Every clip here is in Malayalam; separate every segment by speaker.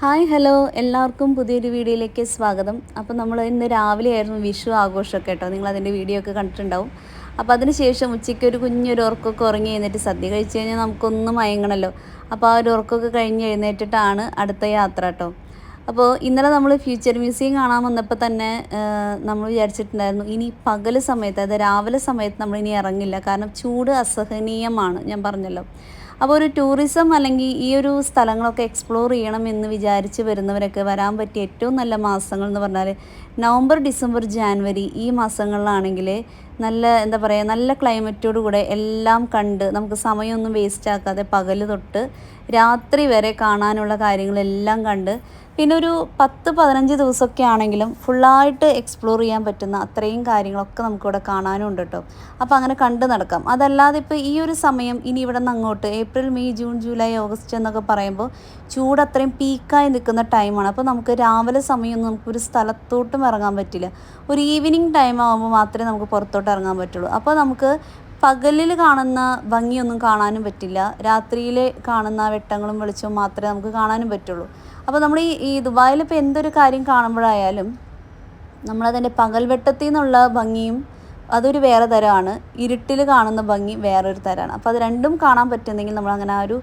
Speaker 1: Hi hello. എല്ലാവർക്കും പുതിയൊരു വീഡിയോയിലേക്ക് സ്വാഗതം. അപ്പോൾ നമ്മൾ ഇന്ന് രാവിലെ ആയിരുന്നു വിഷു ആഘോഷമൊക്കെ കേട്ടോ. നിങ്ങൾ അതിന്റെ വീഡിയോ ഒക്കെ കണ്ടിട്ടുണ്ടാവും. അപ്പോൾ അതിന് ശേഷം ഉച്ചയ്ക്ക് ഒരു കുഞ്ഞൊരു ഉറക്കമൊക്കെ ഉറങ്ങി എഴുന്നേറ്റ് സദ്യ കഴിച്ച് കഴിഞ്ഞാൽ നമുക്കൊന്നും മയങ്ങണല്ലോ. അപ്പോൾ ആ ഒരു ഉറക്കമൊക്കെ കഴിഞ്ഞ് എഴുന്നേറ്റിട്ടാണ് അടുത്ത യാത്ര കേട്ടോ. അപ്പോൾ ഇന്നലെ നമ്മൾ ഫ്യൂച്ചർ മ്യൂസിയം കാണാൻ വന്നപ്പോൾ തന്നെ നമ്മൾ വിചാരിച്ചിട്ടുണ്ടായിരുന്നു ഇനി പകൽ സമയത്ത് അതായത് രാവിലെ സമയത്ത് നമ്മൾ ഇനി ഇറങ്ങില്ല. കാരണം ചൂട് അസഹനീയമാണ് ഞാൻ പറഞ്ഞല്ലോ. അപ്പോൾ ഒരു ടൂറിസം അല്ലെങ്കിൽ ഈ ഒരു സ്ഥലങ്ങളൊക്കെ എക്സ്പ്ലോർ ചെയ്യണം എന്ന് വിചാരിച്ച് വരുന്നവരൊക്കെ വരാൻ പറ്റിയ ഏറ്റവും നല്ല മാസങ്ങൾ എന്ന് പറഞ്ഞാൽ നവംബർ ഡിസംബർ ജാനുവരി ഈ മാസങ്ങളിലാണെങ്കിൽ നല്ല എന്താ പറയുക നല്ല ക്ലൈമറ്റോടു കൂടെ എല്ലാം കണ്ട് നമുക്ക് സമയമൊന്നും വേസ്റ്റ് ആക്കാതെ പകൽ തൊട്ട് രാത്രി വരെ കാണാനുള്ള കാര്യങ്ങളെല്ലാം കണ്ട് പിന്നെ ഒരു പത്ത് പതിനഞ്ച് ദിവസമൊക്കെ ആണെങ്കിലും ഫുള്ളായിട്ട് എക്സ്പ്ലോർ ചെയ്യാൻ പറ്റുന്ന അത്രയും കാര്യങ്ങളൊക്കെ നമുക്കിവിടെ കാണാനും ഉണ്ട് കേട്ടോ. അപ്പോൾ അങ്ങനെ കണ്ടു നടക്കാം. അതല്ലാതെ ഇപ്പോൾ ഈ ഒരു സമയം ഇനി ഇവിടെ നിന്ന് അങ്ങോട്ട് April May June July August എന്നൊക്കെ പറയുമ്പോൾ ചൂട് അത്രയും പീക്കായി നിൽക്കുന്ന ടൈമാണ് അപ്പോൾ നമുക്ക് രാവിലെ സമയമൊന്നും നമുക്കൊരു സ്ഥലത്തോട്ടും ഇറങ്ങാൻ പറ്റില്ല. ഒരു ഈവനിങ് ടൈം ആകുമ്പോൾ മാത്രമേ നമുക്ക് പുറത്തോട്ട് ഇറങ്ങാൻ പറ്റുള്ളൂ. അപ്പോൾ നമുക്ക് പകലിൽ കാണുന്ന ഭംഗിയൊന്നും കാണാനും പറ്റില്ല. രാത്രിയിൽ കാണുന്ന വെട്ടങ്ങളും വെളിച്ചവും മാത്രമേ നമുക്ക് കാണാനും പറ്റുള്ളൂ. അപ്പോൾ നമ്മൾ ഈ ഈ ദുബായിൽ ഇപ്പോൾ എന്തൊരു കാര്യം കാണുമ്പോഴായാലും നമ്മളതിന്റെ പകൽവെട്ടത്തിൽ നിന്നുള്ള ഭംഗിയും അതൊരു വേറെ തരമാണ്. ഇരുട്ടിൽ കാണുന്ന ഭംഗി വേറൊരു തരമാണ് അപ്പോൾ അത് രണ്ടും കാണാൻ പറ്റുന്നെങ്കിൽ നമ്മൾ അങ്ങനെ ആ ഒരു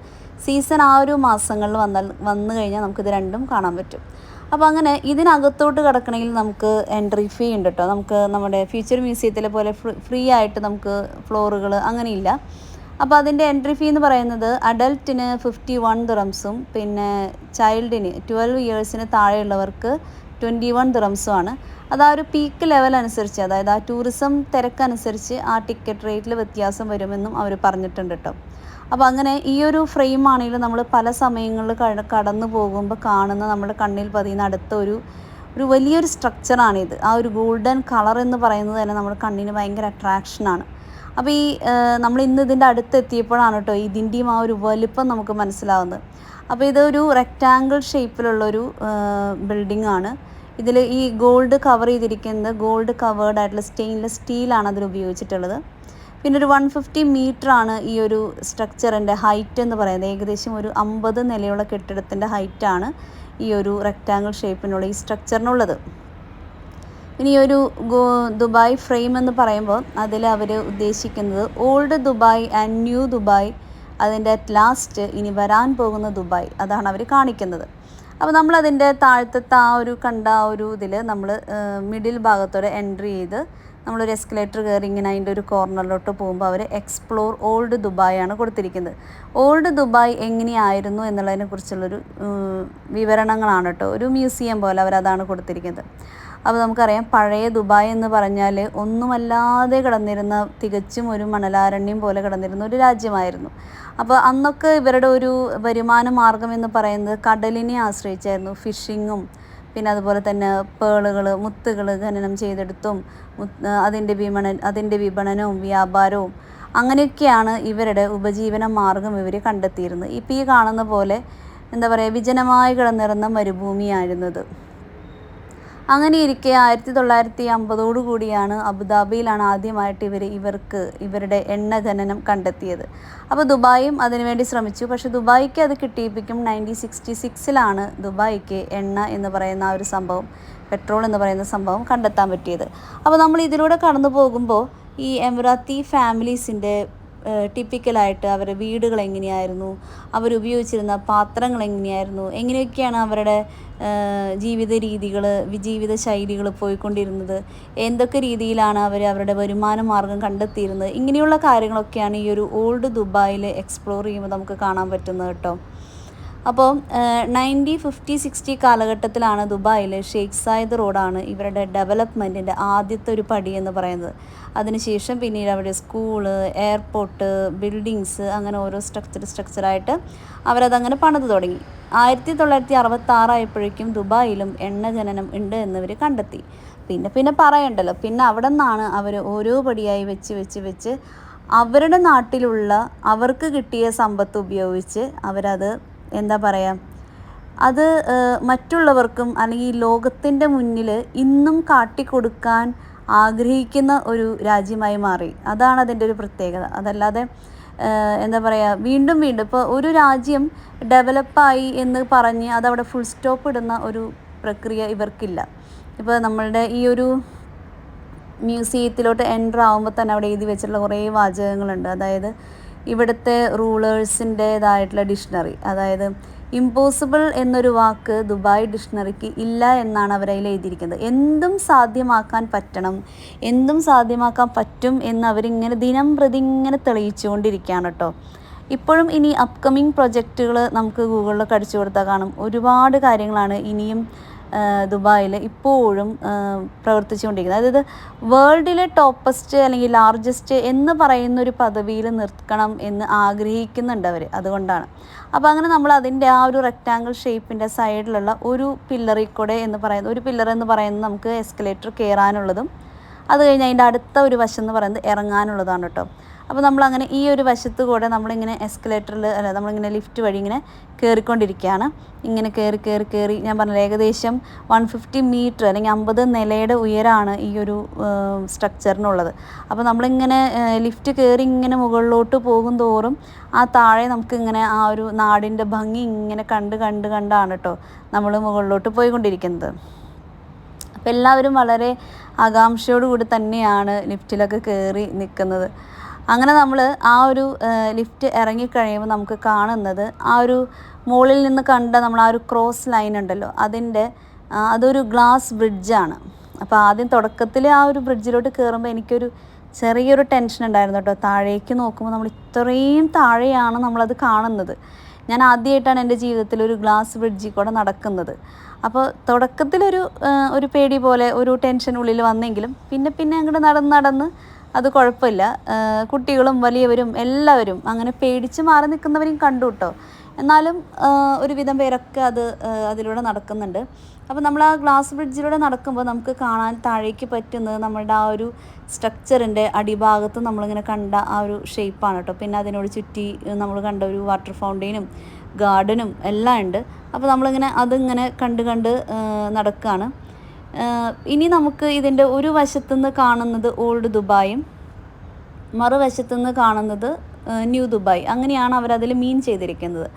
Speaker 1: സീസൺ ആ ഒരു മാസങ്ങളിൽ വന്നാൽ വന്നു കഴിഞ്ഞാൽ നമുക്കിത് രണ്ടും കാണാൻ പറ്റും. അപ്പോൾ അങ്ങനെ ഇതിനകത്തോട്ട് കിടക്കണമെങ്കിൽ നമുക്ക് എൻട്രി ഫീ ഉണ്ട് കേട്ടോ നമുക്ക് നമ്മുടെ ഫ്യൂച്ചർ മ്യൂസിയത്തിലെ പോലെ ഫ്രീ ആയിട്ട് നമുക്ക് ഫ്ലോറുകൾ അങ്ങനെയില്ല. അപ്പോൾ അതിന്റെ എൻട്രി ഫീ എന്ന് പറയുന്നത് അഡൽട്ടിന് ഫിഫ്റ്റി വൺ ദിറംസും പിന്നെ ചൈൽഡിന് ട്വൽവ് ഇയേഴ്സിന് താഴെയുള്ളവർക്ക് ട്വന്റി വൺ ദുറംസുമാണ് അത് ആ ഒരു പീക്ക് ലെവൽ അനുസരിച്ച് അതായത് ആ ടൂറിസം തിരക്കനുസരിച്ച് ആ ടിക്കറ്റ് റേറ്റിൽ വ്യത്യാസം വരുമെന്നും അവർ പറഞ്ഞിട്ടുണ്ട് കേട്ടോ അപ്പോൾ അങ്ങനെ ഈ ഒരു ഫ്രെയിം ആണെങ്കിലും നമ്മൾ പല സമയങ്ങളിൽ കടന്നു പോകുമ്പോൾ കാണുന്ന നമ്മുടെ കണ്ണിൽ പതിയുന്ന അടുത്ത ഒരു ഒരു വലിയൊരു സ്ട്രക്ചറാണിത് ആ ഒരു ഗോൾഡൻ കളർ എന്ന് പറയുന്നത് തന്നെ നമ്മുടെ കണ്ണിന് ഭയങ്കര അട്രാക്ഷനാണ് അപ്പോൾ ഈ നമ്മൾ ഇന്ന് ഇതിന്റെ അടുത്ത് എത്തിയപ്പോഴാണ് കേട്ടോ ഇതിന്റെയും ആ ഒരു വലിപ്പം നമുക്ക് മനസ്സിലാവുന്നത്. അപ്പോൾ ഇതൊരു റെക്റ്റാങ്കിൾ ഷേപ്പിലുള്ളൊരു ബിൽഡിംഗ് ആണ്. ഇതിൽ ഈ ഗോൾഡ് കവർ ചെയ്തിരിക്കുന്നത് ഗോൾഡ് കവേർഡ് ആയിട്ടുള്ള സ്റ്റെയിൻലെസ് സ്റ്റീലാണ് അതിൽ ഉപയോഗിച്ചിട്ടുള്ളത്. പിന്നെ ഒരു വൺ ഫിഫ്റ്റി മീറ്റർ ആണ് ഈ ഒരു സ്ട്രക്ചറിന്റെ ഹൈറ്റ് എന്ന് പറയുന്നത്. ഏകദേശം ഒരു അമ്പത് നിലയുള്ള കെട്ടിടത്തിന്റെ ഹൈറ്റാണ് ഈ ഒരു റെക്റ്റാങ്കിൾ ഷേപ്പിനുള്ള ഈ സ്ട്രക്ചറിനുള്ളത് ഇനി ഒരു ദുബായ് ഫ്രെയിം എന്ന് പറയുമ്പോൾ അതിൽ അവർ ഉദ്ദേശിക്കുന്നത് old Dubai and new Dubai അതിന്റെ അറ്റ് ലാസ്റ്റ് ഇനി വരാൻ പോകുന്ന ദുബായ് അതാണ് അവർ കാണിക്കുന്നത്. അപ്പോൾ നമ്മൾ അതിന്റെ താഴത്തെ ആ ഒരു കണ്ട ആ ഒരു ഇതിൽ നമ്മൾ മിഡിൽ ഭാഗത്തോടെ എൻട്രി ചെയ്ത് നമ്മളൊരു എസ്കലേറ്റർ കയറി ഇങ്ങനെ അതിന്റെ ഒരു കോർണറിലോട്ട് പോകുമ്പോൾ അവർ എക്സ്പ്ലോർ ഓൾഡ് ദുബായ് ആണ് കൊടുത്തിരിക്കുന്നത്. ഓൾഡ് ദുബായ് എങ്ങനെയായിരുന്നു എന്നുള്ളതിനെ കുറിച്ചുള്ളൊരു വിവരണങ്ങളാണ് കേട്ടോ. ഒരു മ്യൂസിയം പോലെ അവരതാണ് കൊടുത്തിരിക്കുന്നത്. അപ്പോൾ നമുക്കറിയാം പഴയ ദുബായ് എന്ന് പറഞ്ഞാൽ ഒന്നുമല്ലാതെ കിടന്നിരുന്ന തികച്ചും ഒരു മണലാരണ്യം പോലെ കിടന്നിരുന്ന ഒരു രാജ്യമായിരുന്നു. അപ്പോൾ അന്നൊക്കെ ഇവരുടെ ഒരു വരുമാന മാർഗം എന്ന് പറയുന്നത് കടലിനെ ആശ്രയിച്ചായിരുന്നു. ഫിഷിങ്ങും പിന്നെ അതുപോലെ തന്നെ പേളുകൾ മുത്തുകൾ ഖനനം ചെയ്തെടുത്തും അതിന്റെ വിപണന അതിന്റെ വിപണനവും വ്യാപാരവും അങ്ങനെയൊക്കെയാണ് ഇവരുടെ ഉപജീവന മാർഗം ഇവർ കണ്ടെത്തിയിരുന്നത്. ഇപ്പോൾ ഈ കാണുന്ന പോലെ എന്താ പറയുക വിജനമായി കിടന്നിറന്ന മരുഭൂമിയായിരുന്നത്. അങ്ങനെ ഇരിക്കെ ആയിരത്തി തൊള്ളായിരത്തി അമ്പതോടു കൂടിയാണ് അബുദാബിയിലാണ് ആദ്യമായിട്ട് ഇവർ ഇവർക്ക് ഇവരുടെ എണ്ണ ഖനനം കണ്ടെത്തിയത്. അപ്പോൾ ദുബായും അതിനുവേണ്ടി ശ്രമിച്ചു. പക്ഷെ ദുബായിക്ക് അത് കിട്ടിയിപ്പിക്കും നയന്റീൻ സിക്സ്റ്റി സിക്സിലാണ് ദുബായിക്ക് എണ്ണ എന്ന് പറയുന്ന ആ ഒരു സംഭവം പെട്രോൾ എന്ന് പറയുന്ന സംഭവം കണ്ടെത്താൻ പറ്റിയത്. അപ്പോൾ നമ്മൾ ഇതിലൂടെ കടന്നു പോകുമ്പോൾ ഈ എമിറാത്തി ഫാമിലീസിന്റെ ടിപ്പിക്കലായിട്ട് അവരുടെ വീടുകൾ എങ്ങനെയായിരുന്നു? അവരുപയോഗിച്ചിരുന്ന പാത്രങ്ങൾ എങ്ങനെയായിരുന്നു? എങ്ങനെയൊക്കെയാണ് അവരുടെ ജീവിത രീതികൾ ജീവിത ശൈലികൾ പോയിക്കൊണ്ടിരുന്നത്? എന്തൊക്കെ രീതിയിലാണ് അവർ അവരുടെ വരുമാന മാർഗം കണ്ടെത്തിയിരുന്നത്? ഇങ്ങനെയുള്ള കാര്യങ്ങളൊക്കെയാണ് ഈ ഒരു ഓൾഡ് ദുബായിൽ എക്സ്പ്ലോർ ചെയ്യുമ്പോൾ നമുക്ക് കാണാൻ പറ്റുന്നത് കേട്ടോ. അപ്പോൾ നയന്റീൻ ഫിഫ്റ്റി സിക്സ്റ്റി കാലഘട്ടത്തിലാണ് ദുബായിലെ ഷെയ്ഖ് സായിദ് റോഡാണ് ഇവരുടെ ഡെവലപ്മെന്റിന്റെ ആദ്യത്തെ ഒരു പടി എന്ന് പറയുന്നത്. അതിനുശേഷം പിന്നീട് അവിടെ സ്കൂൾ എയർപോർട്ട് ബിൽഡിങ്സ് അങ്ങനെ ഓരോ സ്ട്രക്ചർ സ്ട്രക്ചറായിട്ട് അവരതങ്ങനെ പണിത് തുടങ്ങി. ആയിരത്തി തൊള്ളായിരത്തി അറുപത്തി ആറായപ്പോഴേക്കും ദുബായിലും എണ്ണ ജനനം ഉണ്ട് എന്നിവർ കണ്ടെത്തി. പിന്നെ പിന്നെ പറയണ്ടല്ലോ പിന്നെ അവിടെ നിന്നാണ് അവർ ഓരോ പടിയായി വെച്ച് വെച്ച് വെച്ച് അവരുടെ നാട്ടിലുള്ള അവർക്ക് കിട്ടിയ സമ്പത്ത് ഉപയോഗിച്ച് അവരത് എന്താ പറയുക അത് മറ്റുള്ളവർക്കും അല്ലെങ്കിൽ ലോകത്തിന്റെ മുന്നിൽ ഇന്നും കാട്ടിക്കൊടുക്കാൻ ആഗ്രഹിക്കുന്ന ഒരു രാജ്യമായി മാറി. അതാണ് അതിന്റെ ഒരു പ്രത്യേകത. അതല്ലാതെ എന്താ പറയുക വീണ്ടും വീണ്ടും ഇപ്പോൾ ഒരു രാജ്യം ഡെവലപ്പായി എന്ന് പറഞ്ഞ് അതവിടെ ഫുൾ സ്റ്റോപ്പ് ഇടുന്ന ഒരു പ്രക്രിയ ഇവർക്കില്ല. ഇപ്പോൾ നമ്മളുടെ ഈ ഒരു മ്യൂസിയത്തിലോട്ട് എന്റർ ആകുമ്പോൾ തന്നെ അവിടെ എഴുതി വെച്ചിട്ടുള്ള കുറേ വാചകങ്ങളുണ്ട്. അതായത് ഇവിടുത്തെ റൂളേഴ്സിന്റേതായിട്ടുള്ള ഡിക്ഷണറി അതായത് ഇമ്പോസിബിൾ എന്നൊരു വാക്ക് ദുബായ് ഡിക്ഷണറിക്ക് ഇല്ല എന്നാണ് അവരതിൽ എഴുതിയിരിക്കുന്നത്. എന്തും സാധ്യമാക്കാൻ പറ്റണം എന്തും സാധ്യമാക്കാൻ പറ്റും എന്ന് അവരിങ്ങനെ ദിനം പ്രതി ഇങ്ങനെ തെളിയിച്ചുകൊണ്ടിരിക്കുകയാണ് കേട്ടോ. ഇപ്പോഴും ഇനി അപ്കമിങ് പ്രൊജക്റ്റുകൾ നമുക്ക് ഗൂഗിളിലൊക്കെ അടിച്ചു കൊടുത്താൽ കാണും. ഒരുപാട് കാര്യങ്ങളാണ് ഇനിയും ദുബായിൽ ഇപ്പോഴും പ്രവർത്തിച്ചുകൊണ്ടിരിക്കുന്നത്. അതായത് വേൾഡിലെ ടോപ്പസ്റ്റ് അല്ലെങ്കിൽ ലാർജസ്റ്റ് എന്ന് പറയുന്ന ഒരു പദവിയിൽ നിർത്തണം എന്ന് ആഗ്രഹിക്കുന്നുണ്ട് അവർ അതുകൊണ്ടാണ്. അപ്പോൾ അങ്ങനെ നമ്മൾ അതിന്റെ ആ ഒരു റെക്റ്റാങ്കിൾ ഷേപ്പിന്റെ സൈഡിലുള്ള ഒരു പില്ലറിൽ കൂടെ എന്ന് പറയുന്ന ഒരു പില്ലർ എന്ന് പറയുന്നത് നമുക്ക് എസ്കലേറ്റർ കയറാനുള്ളതും അത് കഴിഞ്ഞ് അതിന്റെ അടുത്ത ഒരു വശം എന്ന് പറയുന്നത് ഇറങ്ങാനുള്ളതാണ് കേട്ടോ. അപ്പോൾ നമ്മളങ്ങനെ ഈ ഒരു വശത്ത് കൂടെ നമ്മളിങ്ങനെ എസ്കലേറ്ററിൽ അല്ല നമ്മളിങ്ങനെ ലിഫ്റ്റ് വഴി ഇങ്ങനെ കയറിക്കൊണ്ടിരിക്കുകയാണ് ഇങ്ങനെ കയറി കയറി കയറി ഞാൻ പറഞ്ഞത് ഏകദേശം വൺ ഫിഫ്റ്റി മീറ്റർ അല്ലെങ്കിൽ അമ്പത് നിലയുടെ ഉയരമാണ് ഈ ഒരു സ്ട്രക്ചറിനുള്ളത് അപ്പോൾ നമ്മളിങ്ങനെ ലിഫ്റ്റ് കയറി ഇങ്ങനെ മുകളിലോട്ട് പോകും തോറും ആ താഴെ നമുക്കിങ്ങനെ ആ ഒരു നാടിന്റെ ഭംഗി ഇങ്ങനെ കണ്ട് കണ്ട് കണ്ടാണ് കേട്ടോ നമ്മൾ മുകളിലോട്ട് പോയിക്കൊണ്ടിരിക്കുന്നത്. അപ്പോൾ എല്ലാവരും വളരെ ആകാംക്ഷയോടുകൂടി തന്നെയാണ് ലിഫ്റ്റിലൊക്കെ കയറി നിൽക്കുന്നത് അങ്ങനെ നമ്മൾ ആ ഒരു ലിഫ്റ്റ് ഇറങ്ങിക്കഴിയുമ്പോൾ നമുക്ക് കാണുന്നത് ആ ഒരു മുകളിൽ നിന്ന് കണ്ട നമ്മൾ ആ ഒരു ക്രോസ് ലൈൻ ഉണ്ടല്ലോ അതിന്റെ അതൊരു ഗ്ലാസ് ബ്രിഡ്ജാണ്. അപ്പോൾ ആദ്യം തുടക്കത്തിൽ ആ ഒരു ബ്രിഡ്ജിലോട്ട് കയറുമ്പോൾ എനിക്കൊരു ചെറിയൊരു ടെൻഷൻ ഉണ്ടായിരുന്നു കേട്ടോ. താഴേക്ക് നോക്കുമ്പോൾ നമ്മൾ ഇത്രയും താഴെയാണ് നമ്മളത് കാണുന്നത്. ഞാൻ ആദ്യമായിട്ടാണ് എന്റെ ജീവിതത്തിൽ ഒരു ഗ്ലാസ് ബ്രിഡ്ജിൽ കൂടെ നടക്കുന്നത്. അപ്പോൾ തുടക്കത്തിലൊരു ഒരു പേടി പോലെ ഒരു ടെൻഷൻ ഉള്ളിൽ വന്നെങ്കിലും പിന്നെ പിന്നെ അങ്ങോട്ട് നടന്ന് നടന്ന് അത് കുഴപ്പമില്ല. കുട്ടികളും വലിയവരും എല്ലാവരും അങ്ങനെ പേടിച്ച് മാറി നിൽക്കുന്നവരെയും കണ്ടു കേട്ടോ. എന്നാലും ഒരുവിധം പേരൊക്കെ അത് അതിലൂടെ നടക്കുന്നുണ്ട്. അപ്പോൾ നമ്മൾ ആ ഗ്ലാസ് ബ്രിഡ്ജിലൂടെ നടക്കുമ്പോൾ നമുക്ക് കാണാൻ താഴേക്ക് പറ്റുന്നത് നമ്മളുടെ ആ ഒരു സ്ട്രക്ചറിന്റെ അടിഭാഗത്ത് നമ്മളിങ്ങനെ കണ്ട ആ ഒരു ഷേപ്പാണ് കേട്ടോ. പിന്നെ അതിനോട് ചുറ്റി നമ്മൾ കണ്ട ഒരു വാട്ടർ ഫൗണ്ടെയിനും ഗാർഡനും എല്ലാം ഉണ്ട്. അപ്പോൾ നമ്മളിങ്ങനെ അതിങ്ങനെ കണ്ട് കണ്ട് നടക്കുകയാണ് ഇനി നമുക്ക് ഇതിന്റെ ഒരു വശത്തുനിന്ന് കാണുന്നത് ഓൾഡ് ദുബായും മറുവശത്തുനിന്ന് കാണുന്നത് ന്യൂ ദുബായ് അങ്ങനെയാണ് അവരതിൽ മീൻ ചെയ്തിരിക്കുന്നത്.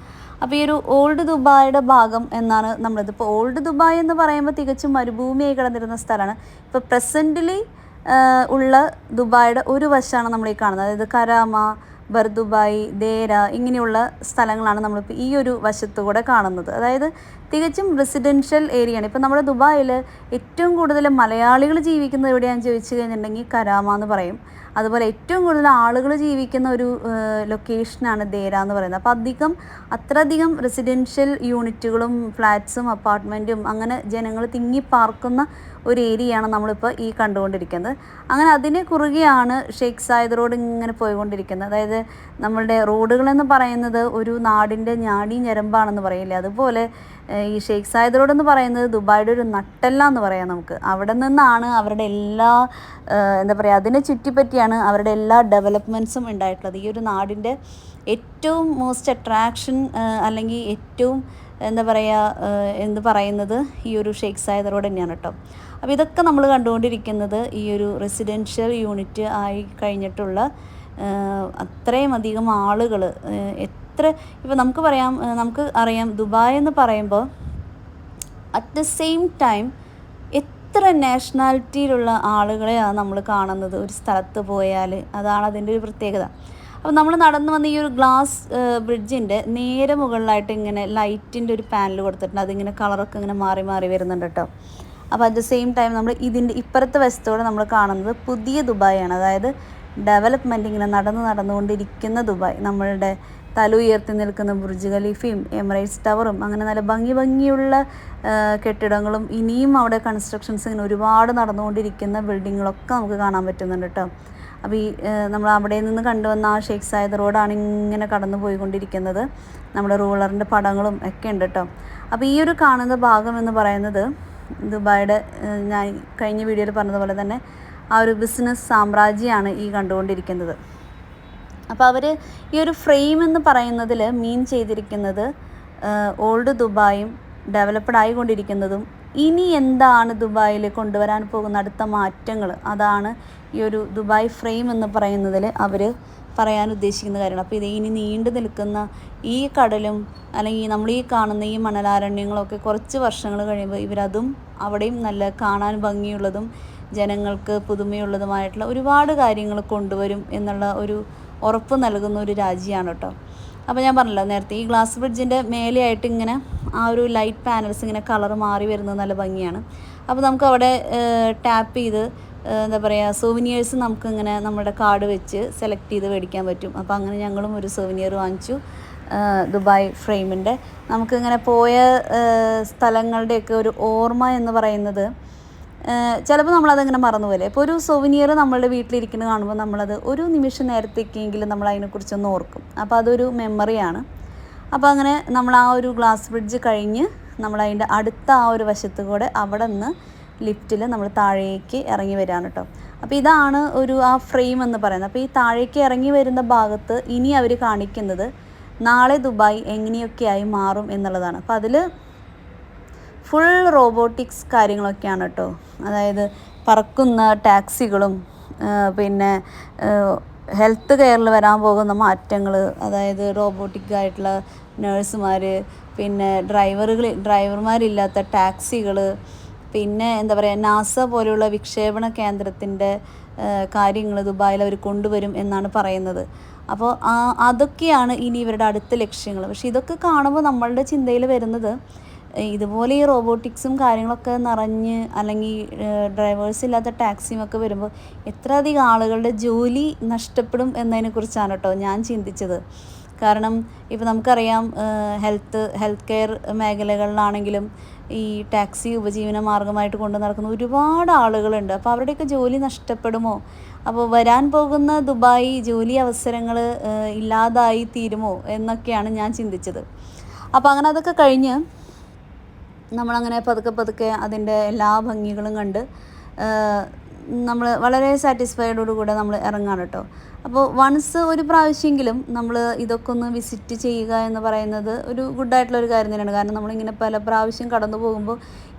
Speaker 1: അപ്പോൾ ഈ ഒരു ഓൾഡ് ദുബായുടെ ഭാഗം എന്നാണ് നമ്മളിത്. ഇപ്പോൾ ഓൾഡ് ദുബായ് എന്ന് പറയുമ്പോൾ തികച്ചും മരുഭൂമിയായി കിടന്നിരുന്ന സ്ഥലമാണ്. ഇപ്പോൾ പ്രസന്റിലി ഉള്ള ദുബായുടെ ഒരു വശമാണ് നമ്മൾ ഈ കാണുന്നത്. അതായത് കരാമ ബർദുബായ് ദേര ഇങ്ങനെയുള്ള സ്ഥലങ്ങളാണ് നമ്മളിപ്പോൾ ഈ ഒരു വശത്തു കൂടെ കാണുന്നത്. അതായത് തികച്ചും റെസിഡൻഷ്യൽ ഏരിയയാണ് ഇപ്പോൾ നമ്മുടെ ദുബായിൽ ഏറ്റവും കൂടുതൽ മലയാളികൾ ജീവിക്കുന്നത് എവിടെയാണെന്ന് ചോദിച്ചു കഴിഞ്ഞിട്ടുണ്ടെങ്കിൽ കരാമ എന്ന് പറയും. അതുപോലെ ഏറ്റവും കൂടുതൽ ആളുകൾ ജീവിക്കുന്ന ഒരു ലൊക്കേഷനാണ് ദേര എന്ന് പറയുന്നത്. അപ്പോൾ അധികം അത്രയധികം റെസിഡൻഷ്യൽ യൂണിറ്റുകളും ഫ്ലാറ്റ്സും അപ്പാർട്ട്മെന്റും അങ്ങനെ ജനങ്ങൾ തിങ്ങി പാർക്കുന്ന ഒരു ഏരിയയാണ് നമ്മളിപ്പോൾ ഈ കണ്ടുകൊണ്ടിരിക്കുന്നത്. അങ്ങനെ അതിനെ കുറുകെയാണ് ഷെയ്ഖ് സായിദ് റോഡ് ഇങ്ങനെ പോയിക്കൊണ്ടിരിക്കുന്നത്. അതായത് നമ്മളുടെ റോഡുകളെന്ന് പറയുന്നത് ഒരു നാടിന്റെ ഞാടി ഞരമ്പാണെന്ന് പറയില്ലേ? അതുപോലെ ഈ ഷെയ്ഖ് സായിദ് റോഡ് എന്ന് പറയുന്നത് ദുബായിയുടെ ഒരു നട്ടെല്ല എന്ന് പറയാം നമുക്ക്. അവിടെ നിന്നാണ് അവരുടെ എല്ലാ എന്താ പറയുക അതിനെ ചുറ്റിപ്പറ്റിയാണ് അവരുടെ എല്ലാ ഡെവലപ്മെന്റ്സും ഉണ്ടായിട്ടുള്ളത്. ഈ ഒരു നാടിന്റെ ഏറ്റവും മോസ്റ്റ് അട്രാക്ഷൻ അല്ലെങ്കിൽ ഏറ്റവും എന്താ പറയുക എന്ന് പറയുന്നത് ഈ ഒരു ഷെയ്ഖ് സായിദ് റോഡ് തന്നെയാണ് കേട്ടോ. അപ്പോൾ ഇതൊക്കെ നമ്മൾ കണ്ടുകൊണ്ടിരിക്കുന്നത് ഈ ഒരു റെസിഡൻഷ്യൽ യൂണിറ്റ് ആയി കഴിഞ്ഞിട്ടുള്ള അത്രയും അധികം ആളുകൾ എത്ര ഇപ്പോൾ നമുക്ക് പറയാം നമുക്ക് അറിയാം ദുബായ് എന്ന് പറയുമ്പോൾ അറ്റ് ദ സെയിം ടൈം എത്ര നാഷണാലിറ്റിയിലുള്ള ആളുകളെയാണ് നമ്മൾ കാണുന്നത്. ഒരു സ്ഥലത്ത് പോയാൽ അതാണ് അതിന്റെ ഒരു പ്രത്യേകത. അപ്പോൾ നമ്മൾ നടന്നു വന്ന ഈ ഒരു ഗ്ലാസ് ബ്രിഡ്ജിന്റെ നേരെ മുകളിലായിട്ട് ഇങ്ങനെ ലൈറ്റിന്റെ ഒരു പാനൽ കൊടുത്തിട്ടുണ്ട്. അതിങ്ങനെ കളറൊക്കെ ഇങ്ങനെ മാറി മാറി വരുന്നുണ്ട് കേട്ടോ. അപ്പോൾ അറ്റ് ദ സെയിം ടൈം നമ്മൾ ഇതിന്റെ ഇപ്പുറത്തെ വശത്തോടെ നമ്മൾ കാണുന്നത് പുതിയ ദുബായാണ്. അതായത് ഡെവലപ്മെന്റ് ഇങ്ങനെ നടന്ന് നടന്നുകൊണ്ടിരിക്കുന്ന ദുബായ്. നമ്മളുടെ തല ഉയർത്തി നിൽക്കുന്ന ബുർജ് ഖലീഫയും എമിറേറ്റ്സ് ടവറും അങ്ങനെ നല്ല ഭംഗി ഭംഗിയുള്ള കെട്ടിടങ്ങളും ഇനിയും അവിടെ കൺസ്ട്രക്ഷൻസ് ഇങ്ങനെ ഒരുപാട് നടന്നുകൊണ്ടിരിക്കുന്ന ബിൽഡിങ്ങുകളൊക്കെ നമുക്ക് കാണാൻ പറ്റുന്നുണ്ട് കേട്ടോ അപ്പോൾ ഈ നമ്മൾ അവിടെ നിന്ന് കണ്ടുവന്ന ആ ഷേഖ് സായദ് റോഡാണ് ഇങ്ങനെ കടന്നു പോയിക്കൊണ്ടിരിക്കുന്നത്. നമ്മുടെ റൂളറിന്റെ പടങ്ങളും ഒക്കെ ഉണ്ട് കേട്ടോ അപ്പോൾ ഈ ഒരു കാണുന്ന ഭാഗം എന്ന് പറയുന്നത് ദുബായുടെ ഞാൻ കഴിഞ്ഞ വീഡിയോയിൽ പറഞ്ഞതുപോലെ തന്നെ ആ ഒരു ബിസിനസ് സാമ്രാജ്യമാണ് ഈ കണ്ടുകൊണ്ടിരിക്കുന്നത്. അപ്പോൾ അവർ ഈ ഒരു ഫ്രെയിം എന്ന് പറയുന്നതിൽ മീൻ ചെയ്തിരിക്കുന്നത് ഓൾഡ് ദുബായും ഡെവലപ്ഡ് ആയിക്കൊണ്ടിരിക്കുന്നതും ഇനി എന്താണ് ദുബായിൽ കൊണ്ടുവരാൻ പോകുന്ന അടുത്ത മാറ്റങ്ങൾ? അതാണ് ഈ ഒരു ദുബായ് ഫ്രെയിം എന്ന് പറയുന്നതിൽ അവർ പറയാൻ ഉദ്ദേശിക്കുന്ന കാര്യമാണ് അപ്പോൾ ഇത് ഇനി നീണ്ടു നിൽക്കുന്ന ഈ കടലും അല്ലെങ്കിൽ നമ്മൾ ഈ കാണുന്ന ഈ മണലാരണ്യങ്ങളൊക്കെ കുറച്ച് വർഷങ്ങൾ കഴിയുമ്പോൾ ഇവരതും അവിടെയും നല്ല കാണാൻ ഭംഗിയുള്ളതും ജനങ്ങൾക്ക് പുതുമയുള്ളതുമായിട്ടുള്ള ഒരുപാട് കാര്യങ്ങൾ കൊണ്ടുവരും എന്നുള്ള ഒരു ഉറപ്പ് നൽകുന്ന ഒരു രാജ്യമാണ് കേട്ടോ. അപ്പോൾ ഞാൻ പറഞ്ഞല്ലോ നേരത്തെ ഈ ഗ്ലാസ് ബ്രിഡ്ജിന്റെ മേലെയായിട്ട് ഇങ്ങനെ ആ ഒരു ലൈറ്റ് പാനൽസ് ഇങ്ങനെ കളർ മാറി വരുന്നത് നല്ല ഭംഗിയാണ്. അപ്പോൾ നമുക്ക് അവിടെ ടാപ്പ് ചെയ്ത് എന്താ പറയുക സോവിനിയേഴ്സ് നമുക്കിങ്ങനെ നമ്മുടെ കാർഡ് വെച്ച് സെലക്ട് ചെയ്ത് മേടിക്കാൻ പറ്റും. അപ്പോൾ അങ്ങനെ ഞങ്ങളും ഒരു സോവിനിയർ വാങ്ങിച്ചു. ദുബായ് ഫ്രെയിമിന്റെ നമുക്കിങ്ങനെ പോയ സ്ഥലങ്ങളുടെയൊക്കെ ഒരു ഓർമ്മ എന്ന് പറയുന്നത് ചിലപ്പോൾ നമ്മളതങ്ങനെ മറന്നു പോലെ ഇപ്പോൾ ഒരു സൊവിനിയർ നമ്മളുടെ വീട്ടിലിരിക്കുന്നത് കാണുമ്പോൾ നമ്മളത് ഒരു നിമിഷം നേരത്തേക്കെങ്കിലും നമ്മൾ അതിനെക്കുറിച്ചൊന്ന് ഓർക്കും. അപ്പോൾ അതൊരു മെമ്മറിയാണ് അപ്പോൾ അങ്ങനെ നമ്മൾ ആ ഒരു ഗ്ലാസ് ബ്രിഡ്ജ് കഴിഞ്ഞ് നമ്മളതിന്റെ അടുത്ത ആ ഒരു വശത്ത് കൂടെ അവിടെ നിന്ന് ലിഫ്റ്റിൽ നമ്മൾ താഴേക്ക് ഇറങ്ങി വരികയാണ് കേട്ടോ അപ്പോൾ ഇതാണ് ഒരു ആ ഫ്രെയിം എന്ന് പറയുന്നത്. അപ്പോൾ ഈ താഴേക്ക് ഇറങ്ങി വരുന്ന ഭാഗത്ത് ഇനി അവർ കാണിക്കുന്നത് നാളെ ദുബായ് എങ്ങനെയൊക്കെയായി മാറും എന്നുള്ളതാണ്. അപ്പോൾ അതിൽ ഫുൾ റോബോട്ടിക്സ് കാര്യങ്ങളൊക്കെയാണ് കേട്ടോ അതായത് പറക്കുന്ന ടാക്സികളും പിന്നെ ഹെൽത്ത് കെയറിൽ വരാൻ പോകുന്ന മാറ്റങ്ങൾ അതായത് റോബോട്ടിക് ആയിട്ടുള്ള നേഴ്സുമാർ പിന്നെ ഡ്രൈവറുകൾ ഡ്രൈവർമാരില്ലാത്ത ടാക്സികൾ പിന്നെ എന്താ പറയുക നാസ പോലെയുള്ള വിക്ഷേപണ കേന്ദ്രത്തിന്റെ കാര്യങ്ങൾ ദുബായിൽ അവർ കൊണ്ടുവരും എന്നാണ് പറയുന്നത്. അപ്പോൾ അതൊക്കെയാണ് ഇനി ഇവരുടെ അടുത്ത ലക്ഷ്യങ്ങൾ. പക്ഷേ ഇതൊക്കെ കാണുമ്പോൾ നമ്മളുടെ ചിന്തയിൽ വരുന്നത് ഇതുപോലെ ഈ റോബോട്ടിക്സും കാര്യങ്ങളൊക്കെ നിറഞ്ഞ് അല്ലെങ്കിൽ ഡ്രൈവേഴ്സ് ഇല്ലാത്ത ടാക്സിയും ഒക്കെ വരുമ്പോൾ എത്ര അധികം ആളുകളുടെ ജോലി നഷ്ടപ്പെടും എന്നതിനെക്കുറിച്ചാണ് കേട്ടോ ഞാൻ ചിന്തിച്ചത്. കാരണം ഇപ്പോൾ നമുക്കറിയാം ഹെൽത്ത് ഹെൽത്ത് കെയർ മേഖലകളിലാണെങ്കിലും ഈ ടാക്സി ഉപജീവന മാർഗമായിട്ട് കൊണ്ടു നടക്കുന്ന ഒരുപാട് ആളുകളുണ്ട്. അപ്പോൾ അവരുടെയൊക്കെ ജോലി നഷ്ടപ്പെടുമോ? അപ്പോൾ വരാൻ പോകുന്ന ദുബായി ജോലി അവസരങ്ങൾ ഇല്ലാതായി തീരുമോ എന്നൊക്കെയാണ് ഞാൻ ചിന്തിച്ചത്. അപ്പോൾ അങ്ങനെ അതൊക്കെ കഴിഞ്ഞ് നമ്മളങ്ങനെ പതുക്കെ പതുക്കെ അതിന്റെ എല്ലാ ഭംഗികളും കണ്ട് നമ്മൾ വളരെ സാറ്റിസ്ഫൈഡോടുകൂടെ നമ്മൾ ഇറങ്ങാണ് കേട്ടോ. അപ്പോൾ വൺസ് ഒരു പ്രാവശ്യമെങ്കിലും നമ്മൾ ഇതൊക്കെ ഒന്ന് വിസിറ്റ് ചെയ്യുക എന്ന് പറയുന്നത് ഒരു ഗുഡായിട്ടുള്ള ഒരു കാര്യം തന്നെയാണ്. കാരണം നമ്മളിങ്ങനെ പല പ്രാവശ്യം കടന്നു പോകുമ്പോൾ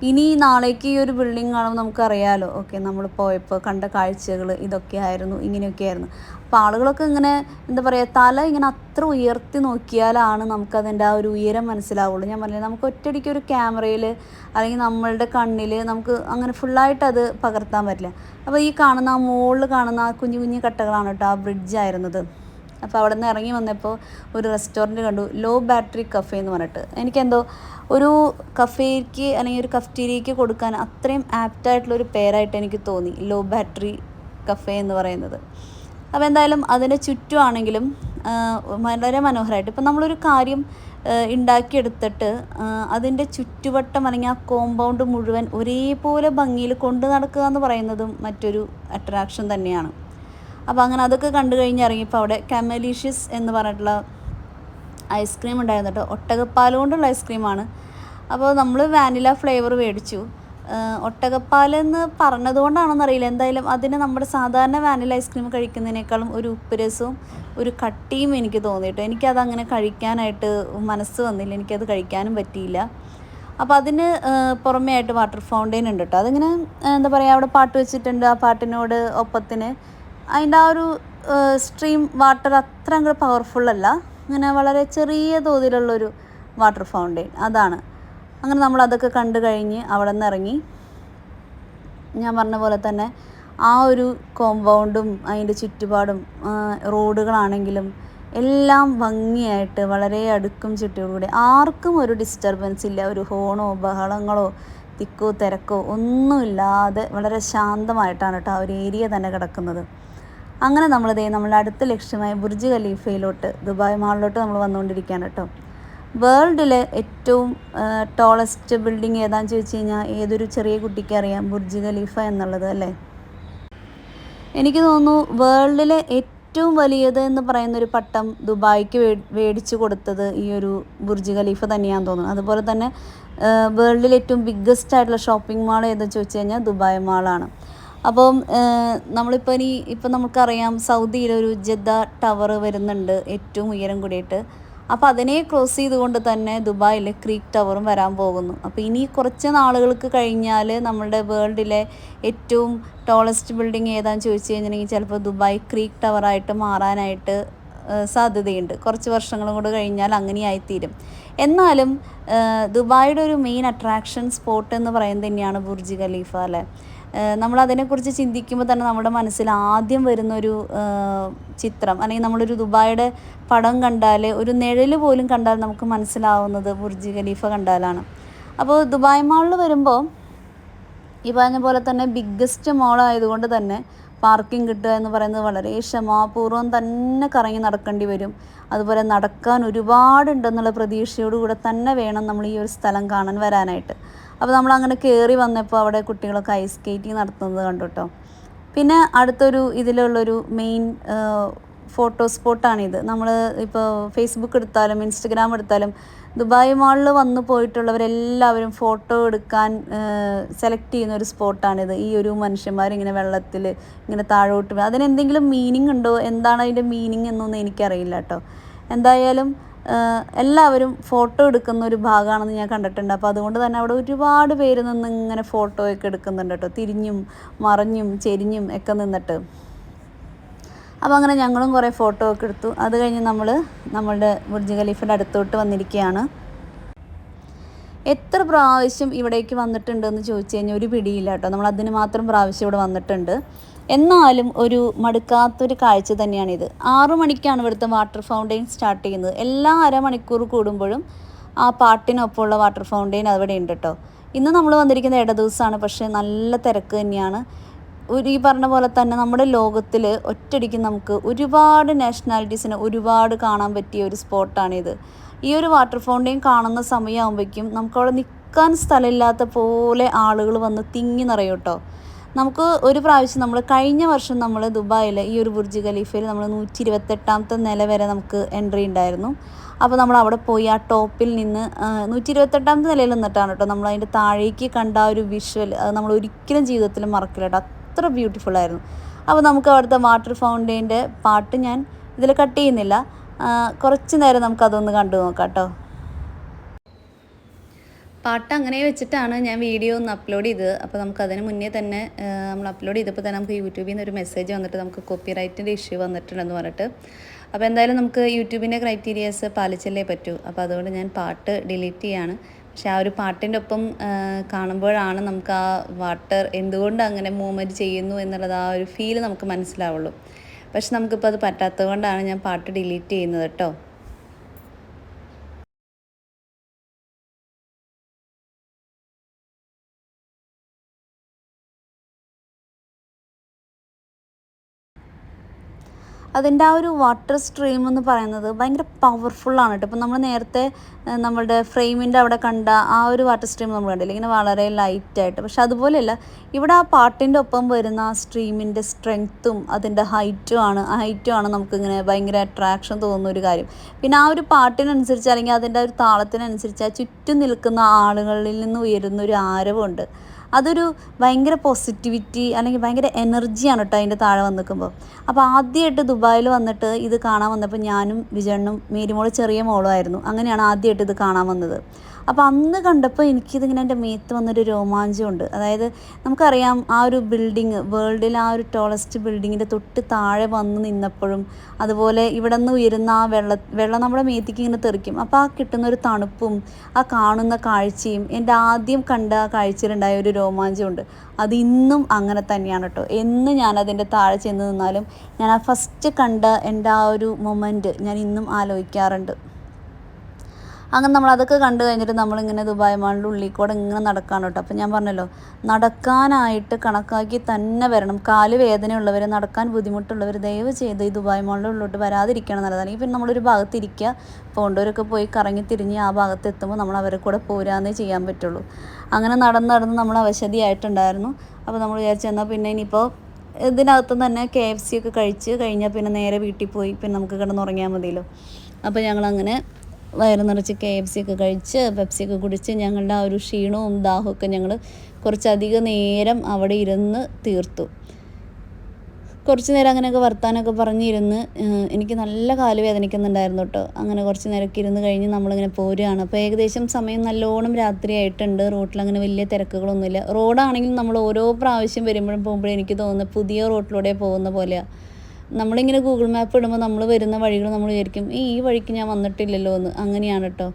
Speaker 1: ഇനി നാളേക്ക് ഈ ഒരു ബിൽഡിംഗ് കാണുമ്പോൾ നമുക്കറിയാലോ ഓക്കെ നമ്മൾ പോയപ്പോൾ കണ്ട കാഴ്ചകൾ ഇതൊക്കെ ആയിരുന്നു ഇങ്ങനെയൊക്കെ ആയിരുന്നു. അപ്പോൾ ആളുകളൊക്കെ ഇങ്ങനെ എന്താ പറയുക തല ഇങ്ങനെ അത്ര ഉയർത്തി നോക്കിയാലാണ് നമുക്കതിന്റെ ആ ഒരു ഉയരം മനസ്സിലാവുള്ളൂ. ഞാൻ പറഞ്ഞില്ല നമുക്ക് ഒറ്റയടിക്ക് ഒരു ക്യാമറയിൽ അല്ലെങ്കിൽ നമ്മളുടെ കണ്ണിൽ നമുക്ക് അങ്ങനെ ഫുള്ളായിട്ട് അത് പകർത്താൻ പറ്റില്ല. അപ്പോൾ ഈ കാണുന്ന ആ മുകളിൽ കാണുന്ന ആ കുഞ്ഞു കുഞ്ഞു കട്ടകളാണ് കേട്ടോ ആ ബ്രിഡ്ജ് ആയിരുന്നത്. അപ്പോൾ അവിടെ നിന്ന് ഇറങ്ങി വന്നപ്പോൾ ഒരു റെസ്റ്റോറന്റ് കണ്ടു ലോ ബാറ്ററി കഫേ എന്ന് പറഞ്ഞിട്ട്. എനിക്കെന്തോ ഒരു കഫേക്ക് അല്ലെങ്കിൽ ഒരു കഫ്റ്റീരിയയ്ക്ക് കൊടുക്കാൻ അത്രയും ആപ്റ്റായിട്ടുള്ളൊരു പേരായിട്ട് എനിക്ക് തോന്നി ലോ ബാറ്ററി കഫേ എന്ന് പറയുന്നത്. അപ്പോൾ എന്തായാലും അതിന്റെ ചുറ്റുമാണെങ്കിലും വളരെ മനോഹരമായിട്ട്. ഇപ്പം നമ്മളൊരു കാര്യം ഉണ്ടാക്കിയെടുത്തിട്ട് അതിന്റെ ചുറ്റുവട്ടം അല്ലെങ്കിൽ ആ കോമ്പൗണ്ട് മുഴുവൻ ഒരേപോലെ ഭംഗിയിൽ കൊണ്ടു നടക്കുക എന്ന് പറയുന്നതും മറ്റൊരു അട്രാക്ഷൻ തന്നെയാണ്. അപ്പോൾ അങ്ങനെ അതൊക്കെ കണ്ടു കഴിഞ്ഞ് ഇറങ്ങിയപ്പോൾ അവിടെ കമലീഷ്യസ് എന്ന് പറഞ്ഞിട്ടുള്ള ഐസ്ക്രീം ഉണ്ടായിരുന്നു കേട്ടോ. ഒട്ടകപ്പാൽ കൊണ്ടുള്ള ഐസ്ക്രീമാണ് അപ്പോൾ നമ്മൾ വാനില ഫ്ലേവർ മേടിച്ചു. ഒട്ടകപ്പാലെന്ന് പറഞ്ഞതുകൊണ്ടാണെന്ന് അറിയില്ല എന്തായാലും അതിന് നമ്മുടെ സാധാരണ വാനില ഐസ്ക്രീം കഴിക്കുന്നതിനേക്കാളും ഒരു ഉപ്പുരസവും ഒരു കട്ടിയും എനിക്ക് തോന്നിയിട്ട്. എനിക്കത് അങ്ങനെ കഴിക്കാനായിട്ട് മനസ്സ് വന്നില്ല. എനിക്കത് കഴിക്കാനും പറ്റിയില്ല. അപ്പോൾ അതിന് പുറമേ ആയിട്ട് വാട്ടർ ഫൗണ്ടെയിൻ ഉണ്ട് കേട്ടോ. അതിങ്ങനെ എന്താ പറയുക അവിടെ പാട്ട് വെച്ചിട്ടുണ്ട് ആ പാട്ടിനോട് ഒപ്പത്തിന്. അതിന്റെ ആ ഒരു സ്ട്രീം വാട്ടർ അത്ര അങ്ങോട്ട് പവർഫുൾ അല്ല. അങ്ങനെ വളരെ ചെറിയ തോതിലുള്ളൊരു വാട്ടർ ഫൗണ്ടെയിൻ അതാണ്. അങ്ങനെ നമ്മൾ അതൊക്കെ കണ്ടു കഴിഞ്ഞ് അവിടെ നിന്ന് ഇറങ്ങി. ഞാൻ പറഞ്ഞ പോലെ തന്നെ ആ ഒരു കോമ്പൗണ്ടും അതിന്റെ ചുറ്റുപാടും റോഡുകളാണെങ്കിലും എല്ലാം ഭംഗിയായിട്ട് വളരെ അടുക്കും ചുറ്റുകൂടി ആർക്കും ഒരു ഡിസ്റ്റർബൻസ് ഇല്ല. ഒരു ഹോണോ ബഹളങ്ങളോ തിക്കോ തിരക്കോ ഒന്നുമില്ലാതെ വളരെ ശാന്തമായിട്ടാണ് കേട്ടോ ആ ഒരു ഏരിയ തന്നെ കിടക്കുന്നത്. അങ്ങനെ നമ്മളിതേ നമ്മളുടെ അടുത്ത ലക്ഷ്യമായ ബുർജ് ഖലീഫയിലോട്ട് ദുബായ് മാളിലോട്ട് നമ്മൾ വന്നുകൊണ്ടിരിക്കുകയാണ് കേട്ടോ. വേൾഡിലെ ഏറ്റവും ടോളസ്റ്റ് ബിൽഡിംഗ് ഏതാണെന്ന് ചോദിച്ചു കഴിഞ്ഞാൽ ഏതൊരു ചെറിയ കുട്ടിക്ക് അറിയാം? ബുർജ് ഖലീഫ എന്നുള്ളത് അല്ലേ? എനിക്ക് തോന്നുന്നു വേൾഡിലെ ഏറ്റവും വലിയത് എന്ന് പറയുന്ന ഒരു പട്ടം ദുബായിക്ക് മേടിച്ചു കൊടുത്തത് ഈ ഒരു ബുർജ് ഖലീഫ തന്നെയാണെന്ന് തോന്നുന്നു. അതുപോലെ തന്നെ വേൾഡിലെ ഏറ്റവും ബിഗ്ഗസ്റ്റ് ആയിട്ടുള്ള ഷോപ്പിംഗ് മാൾ ഏതെന്ന് ചോദിച്ചു കഴിഞ്ഞാൽ ദുബായ് മാളാണ് അപ്പം നമ്മളിപ്പോൾ ഇനി ഇപ്പം നമുക്കറിയാം സൗദിയിലൊരു ജദ്ദ ടവർ വരുന്നുണ്ട് ഏറ്റവും ഉയരം കൂടിയിട്ട്. അപ്പോൾ അതിനെ ക്രോസ് ചെയ്തുകൊണ്ട് തന്നെ ദുബായിലെ ക്രീക്ക് ടവറും വരാൻ പോകുന്നു. അപ്പോൾ ഇനി കുറച്ച് നാളുകൾക്ക് കഴിഞ്ഞാൽ നമ്മുടെ വേൾഡിലെ ഏറ്റവും ടോളസ്റ്റ് ബിൽഡിംഗ് ഏതാണെന്ന് ചോദിച്ചു കഴിഞ്ഞിട്ടുണ്ടെങ്കിൽ ചിലപ്പോൾ ദുബായ് ക്രീക്ക് ടവറായിട്ട് മാറാനായിട്ട് സാധ്യതയുണ്ട്. കുറച്ച് വർഷങ്ങളും കൂടെ കഴിഞ്ഞാൽ അങ്ങനെയായിത്തീരും. എന്നാലും ദുബായിയുടെ ഒരു മെയിൻ അട്രാക്ഷൻ സ്പോട്ട് എന്ന് പറയുന്നത് തന്നെയാണ് ബുർജ് ഖലീഫ അല്ലേ? അതിനെക്കുറിച്ച് ചിന്തിക്കുമ്പോൾ തന്നെ നമ്മുടെ മനസ്സിൽ ആദ്യം വരുന്നൊരു ചിത്രം അല്ലെങ്കിൽ നമ്മളൊരു ദുബായുടെ പടം കണ്ടാൽ ഒരു നിഴൽ പോലും കണ്ടാൽ നമുക്ക് മനസ്സിലാവുന്നത് ബുർജ് ഖലീഫ കണ്ടാലാണ്. അപ്പോൾ ദുബായ് മാളിൽ വരുമ്പോൾ ഈ പറഞ്ഞ പോലെ തന്നെ ബിഗ്ഗസ്റ്റ് മോളായതുകൊണ്ട് തന്നെ പാർക്കിംഗ് കിട്ടുക എന്ന് പറയുന്നത് വളരെ ക്ഷമാപൂർവം തന്നെ കറങ്ങി നടക്കേണ്ടി വരും. അതുപോലെ നടക്കാൻ ഒരുപാടുണ്ടെന്നുള്ള പ്രതീക്ഷയോടുകൂടെ തന്നെ വേണം നമ്മൾ ഈ ഒരു സ്ഥലം കാണാൻ വരാനായിട്ട്. അപ്പോൾ നമ്മൾ അങ്ങനെ കയറി വന്നപ്പോൾ അവിടെ കുട്ടികളൊക്കെ ഐസ് സ്കേറ്റിംഗ് നടത്തുന്നത് കണ്ടു കേട്ടോ പിന്നെ അടുത്തൊരു ഇതിലുള്ളൊരു മെയിൻ ഫോട്ടോ സ്പോട്ടാണിത് നമ്മൾ ഇപ്പോൾ ഫേസ്ബുക്ക് എടുത്താലും ഇൻസ്റ്റഗ്രാം എടുത്താലും ദുബായ് മാളിൽ വന്നു പോയിട്ടുള്ളവരെല്ലാവരും ഫോട്ടോ എടുക്കാൻ സെലക്ട് ചെയ്യുന്ന ഒരു സ്പോട്ടാണിത് ഈ ഒരു മനുഷ്യന്മാരിങ്ങനെ വെള്ളത്തിൽ ഇങ്ങനെ താഴോട്ട് അതിന് അതിനെന്തെങ്കിലും മീനിങ് ഉണ്ടോ? എന്താണ് അതിന്റെ മീനിങ് എന്നൊന്നും എനിക്കറിയില്ല കേട്ടോ എന്തായാലും എല്ലാവരും ഫോട്ടോ എടുക്കുന്ന ഒരു ഭാഗമാണെന്ന് ഞാൻ കണ്ടിട്ടുണ്ട്. അപ്പോൾ അതുകൊണ്ട് തന്നെ അവിടെ ഒരുപാട് പേര് നിന്ന് ഇങ്ങനെ ഫോട്ടോയൊക്കെ എടുക്കുന്നുണ്ട് കേട്ടോ. തിരിഞ്ഞും മറിഞ്ഞും ചെരിഞ്ഞും ഒക്കെ നിന്നിട്ട്. അപ്പോൾ അങ്ങനെ ഞങ്ങളും കുറേ ഫോട്ടോ ഒക്കെ എടുത്തു. അത് കഴിഞ്ഞ് നമ്മൾ നമ്മളുടെ ബുർജ് ഖലീഫിന്റെ അടുത്തോട്ട് വന്നിരിക്കുകയാണ്. എത്ര പ്രാവശ്യം ഇവിടേക്ക് വന്നിട്ടുണ്ടെന്ന് ചോദിച്ചു കഴിഞ്ഞാൽ ഒരു പിടിയില്ല കേട്ടോ. നമ്മൾ അതിന് മാത്രം പ്രാവശ്യം ഇവിടെ വന്നിട്ടുണ്ട്. എന്നാലും ഒരു മടുക്കാത്തൊരു കാഴ്ച തന്നെയാണിത്. ആറു മണിക്കാണ് ഇവിടുത്തെ വാട്ടർ ഫൗണ്ടെയിൻ സ്റ്റാർട്ട് ചെയ്യുന്നത്. എല്ലാ അരമണിക്കൂർ കൂടുമ്പോഴും ആ പാട്ടിനൊപ്പമുള്ള വാട്ടർ ഫൗണ്ടെയിൻ അവിടെ ഉണ്ട് കേട്ടോ. ഇന്ന് നമ്മൾ വന്നിരിക്കുന്ന ഇട ദിവസമാണ് പക്ഷേ നല്ല തിരക്ക് തന്നെയാണ്. ഒരു ഈ പറഞ്ഞ പോലെ തന്നെ നമ്മുടെ ലോകത്തിൽ ഒറ്റയടിക്ക് നമുക്ക് ഒരുപാട് നാഷണാലിറ്റീസിനെ ഒരുപാട് കാണാൻ പറ്റിയ ഒരു സ്പോട്ടാണിത്. ഈ ഒരു വാട്ടർ ഫൗണ്ടെയിൻ കാണുന്ന സമയമാകുമ്പോഴേക്കും നമുക്കവിടെ നിൽക്കാൻ സ്ഥലമില്ലാത്ത പോലെ ആളുകൾ വന്ന് തിങ്ങി നിറയും കേട്ടോ. നമുക്ക് ഒരു പ്രാവശ്യം നമ്മൾ കഴിഞ്ഞ വർഷം നമ്മൾ ദുബായിൽ ഈ ഒരു ബുർജ് ഖലീഫയിൽ നമ്മൾ നൂറ്റി ഇരുപത്തെട്ടാമത്തെ നില വരെ നമുക്ക് എൻട്രി ഉണ്ടായിരുന്നു. അപ്പോൾ നമ്മൾ അവിടെ പോയി ആ ടോപ്പിൽ നിന്ന് നൂറ്റി ഇരുപത്തെട്ടാമത്തെ നിലയിൽ നിന്നിട്ടാണ് കേട്ടോ നമ്മൾ അതിന്റെ താഴേക്ക് കണ്ട ആ ഒരു വിഷ്വൽ അത് നമ്മൾ ഒരിക്കലും ജീവിതത്തിൽ മറക്കില്ല കേട്ടോ. അത്ര ബ്യൂട്ടിഫുൾ ആയിരുന്നു. അപ്പോൾ നമുക്ക് അവിടുത്തെ വാട്ടർ ഫൗണ്ടൈന്റെ പാട്ട് ഞാൻ ഇതിൽ കട്ട് ചെയ്യുന്നില്ല. കുറച്ച് നേരം നമുക്കതൊന്ന് കണ്ടു നോക്കാം കേട്ടോ. പാട്ട് അങ്ങനെ വെച്ചിട്ടാണ് ഞാൻ വീഡിയോ ഒന്ന് അപ്ലോഡ് ചെയ്തത്. അപ്പോൾ നമുക്ക് അതിന് മുന്നേ തന്നെ നമ്മൾ അപ്ലോഡ് ചെയ്തപ്പോൾ തന്നെ നമുക്ക് യൂട്യൂബിൽ നിന്ന് ഒരു മെസ്സേജ് വന്നിട്ട് നമുക്ക് കോപ്പി റൈറ്റിന്റെ ഇഷ്യൂ വന്നിട്ടുണ്ടെന്ന് പറഞ്ഞിട്ട്. അപ്പോൾ എന്തായാലും നമുക്ക് യൂട്യൂബിന്റെ ക്രൈറ്റീരിയാസ് പാലിച്ചല്ലേ പറ്റൂ. അപ്പോൾ അതുകൊണ്ട് ഞാൻ പാട്ട് ഡിലീറ്റ് ചെയ്യാണ്. പക്ഷെ ആ ഒരു പാട്ടിന്റെ ഒപ്പം കാണുമ്പോഴാണ് നമുക്ക് ആ വാട്ടർ എന്തുകൊണ്ട് അങ്ങനെ മൂവ്മെന്റ് ചെയ്യുന്നു എന്നുള്ളത് ആ ഒരു ഫീൽ നമുക്ക് മനസ്സിലാവുള്ളൂ. പക്ഷെ നമുക്കിപ്പോൾ അത് പറ്റാത്തത് കൊണ്ടാണ് ഞാൻ പാട്ട് ഡിലീറ്റ് ചെയ്യുന്നത് കേട്ടോ. അതിന്റെ ആ ഒരു വാട്ടർ സ്ട്രീം എന്ന് പറയുന്നത് ഭയങ്കര പവർഫുള്ളാണ് കേട്ടോ. ഇപ്പം നമ്മൾ നേരത്തെ നമ്മുടെ ഫ്രെയിമിന്റെ അവിടെ കണ്ട ആ ഒരു വാട്ടർ സ്ട്രീം നമ്മൾ കണ്ടില്ല? ഇങ്ങനെ വളരെ ലൈറ്റായിട്ട് പക്ഷെ അതുപോലെയല്ല ഇവിടെ ആ പാട്ടിന്റെ ഒപ്പം വരുന്ന ആ സ്ട്രീമിന്റെ സ്ട്രെങ്ത്തും അതിന്റെ ഹൈറ്റും ആണ്. ആ ഹൈറ്റും ആണ് നമുക്കിങ്ങനെ ഭയങ്കര അട്രാക്ഷൻ തോന്നുന്ന ഒരു കാര്യം. പിന്നെ ആ ഒരു പാട്ടിനനുസരിച്ച് അല്ലെങ്കിൽ അതിന്റെ ഒരു താളത്തിനനുസരിച്ച് ആ ചുറ്റും നിൽക്കുന്ന ആളുകളിൽ നിന്ന് ഉയരുന്ന ഒരു ആരവമുണ്ട്. അതൊരു ഭയങ്കര പോസിറ്റിവിറ്റി അല്ലെങ്കിൽ ഭയങ്കര എനർജിയാണ് കേട്ടോ അതിന്റെ താഴെ വന്ന് നിൽക്കുമ്പോൾ. അപ്പോൾ ആദ്യമായിട്ട് ദുബായിൽ വന്നിട്ട് ഇത് കാണാൻ വന്നപ്പോൾ ഞാനും വിജയണ്ണും മേരിമോൾ ചെറിയ മോളുമായിരുന്നു. അങ്ങനെയാണ് ആദ്യമായിട്ട് ഇത് കാണാൻ വന്നത്. അപ്പോൾ അന്ന് കണ്ടപ്പോൾ എനിക്കിതിങ്ങനെ എന്റെ മേത്ത് വന്നൊരു രോമാഞ്ചമുണ്ട്. അതായത് നമുക്കറിയാം ആ ഒരു ബിൽഡിങ് വേൾഡിൽ ആ ഒരു ടോളസ്റ്റ് ബിൽഡിങ്ങിന്റെ തൊട്ട് താഴെ വന്ന് നിന്നപ്പോഴും അതുപോലെ ഇവിടെ നിന്ന് ഉയരുന്ന ആ വെള്ള വെള്ളം നമ്മുടെ മേത്തേക്ക് ഇങ്ങനെ തെറിക്കും. അപ്പോൾ ആ കിട്ടുന്ന ഒരു തണുപ്പും ആ കാണുന്ന കാഴ്ചയും എന്റെ ആദ്യം കണ്ട ആ കാഴ്ചയിലുണ്ടായ ഒരു രോമാഞ്ചമുണ്ട്. അത് ഇന്നും അങ്ങനെ തന്നെയാണ് കേട്ടോ. എന്ന് ഞാനതിന്റെ താഴെ ചെന്ന് നിന്നാലും ഞാൻ ആ ഫസ്റ്റ് കണ്ട എന്റെ ആ ഒരു മൊമെന്റ് ഞാൻ ഇന്നും ആലോചിക്കാറുണ്ട്. അങ്ങനെ നമ്മൾ അതൊക്കെ കണ്ടു കഴിഞ്ഞിട്ട് നമ്മളിങ്ങനെ ദുബായ് മാളിന്റെ ഉള്ളിൽ കൂടെ ഇങ്ങനെ നടക്കാണ് കേട്ടോ. അപ്പം ഞാൻ പറഞ്ഞല്ലോ നടക്കാനായിട്ട് കണക്കാക്കി തന്നെ വരണം. കാൽ വേദനയുള്ളവർ നടക്കാൻ ബുദ്ധിമുട്ടുള്ളവർ ദയവ് ചെയ്ത് ഈ ദുബായ് മാളിന്റെ ഉള്ളിലോട്ട് വരാതിരിക്കണം നല്ലത് അല്ലെങ്കിൽ പിന്നെ നമ്മളൊരു ഭാഗത്ത് ഇരിക്കുക പോണ്ടവരൊക്കെ പോയി കറങ്ങി തിരിഞ്ഞ് ആ ഭാഗത്ത് എത്തുമ്പോൾ നമ്മൾ അവരെ കൂടെ പോരാന്നേ ചെയ്യാൻ പറ്റുള്ളൂ. അങ്ങനെ നടന്ന് നടന്ന് നമ്മൾ അവശതിയായിട്ടുണ്ടായിരുന്നു. അപ്പോൾ നമ്മൾ വിചാരിച്ചു എന്നാൽ പിന്നെ ഇനിയിപ്പോൾ ഇതിനകത്ത് തന്നെ കെ എഫ് സി ഒക്കെ കഴിച്ച് കഴിഞ്ഞാൽ പിന്നെ നേരെ വീട്ടിൽ പോയി പിന്നെ നമുക്ക് കിടന്നുറങ്ങിയാൽ മതിയല്ലോ. അപ്പോൾ ഞങ്ങളങ്ങനെ വയറ് നിറച്ച് കെ എഫ് സി ഒക്കെ കഴിച്ച് പെപ്സി ഒക്കെ കുടിച്ച് ഞങ്ങളുടെ ആ ഒരു ക്ഷീണവും ദാഹമൊക്കെ ഞങ്ങൾ കുറച്ചധികം നേരം അവിടെ ഇരുന്ന് തീർത്തു. കുറച്ച് നേരം അങ്ങനെയൊക്കെ വർത്താനമൊക്കെ പറഞ്ഞിരുന്ന് എനിക്ക് നല്ല കാൽ വേദനിക്കുന്നുണ്ടായിരുന്നു കേട്ടോ അങ്ങനെ കുറച്ച് നേരമൊക്കെ ഇരുന്ന് കഴിഞ്ഞ് നമ്മളിങ്ങനെ പോരുകയാണ്. അപ്പോൾ ഏകദേശം സമയം നല്ലോണം രാത്രിയായിട്ടുണ്ട് റോട്ടിൽ അങ്ങനെ വലിയ തിരക്കുകളൊന്നുമില്ല. റോഡാണെങ്കിലും നമ്മൾ ഓരോ പ്രാവശ്യം വരുമ്പോഴും പോകുമ്പോഴും എനിക്ക് തോന്നുന്നത് പുതിയ റോട്ടിലൂടെ പോകുന്ന പോലെയാണ് നമ്മളിങ്ങനെ ഗൂഗിൾ മാപ്പ് ഇടുമ്പോൾ നമ്മൾ വരുന്ന വഴികൾ നമ്മൾ വിചാരിക്കും ഈ ഈ വഴിക്ക് ഞാൻ വന്നിട്ടില്ലല്ലോ എന്ന്. അങ്ങനെയാണ് കേട്ടോ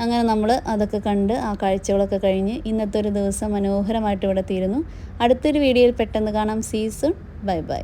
Speaker 1: അങ്ങനെ നമ്മൾ അതൊക്കെ കണ്ട് ആ കാഴ്ചകളൊക്കെ കഴിഞ്ഞ് ഇന്നത്തെ ഒരു ദിവസം മനോഹരമായിട്ട് ഇവിടെ തീരുന്നു. അടുത്തൊരു വീഡിയോയിൽ പെട്ടെന്ന് കാണാം. Season bye bye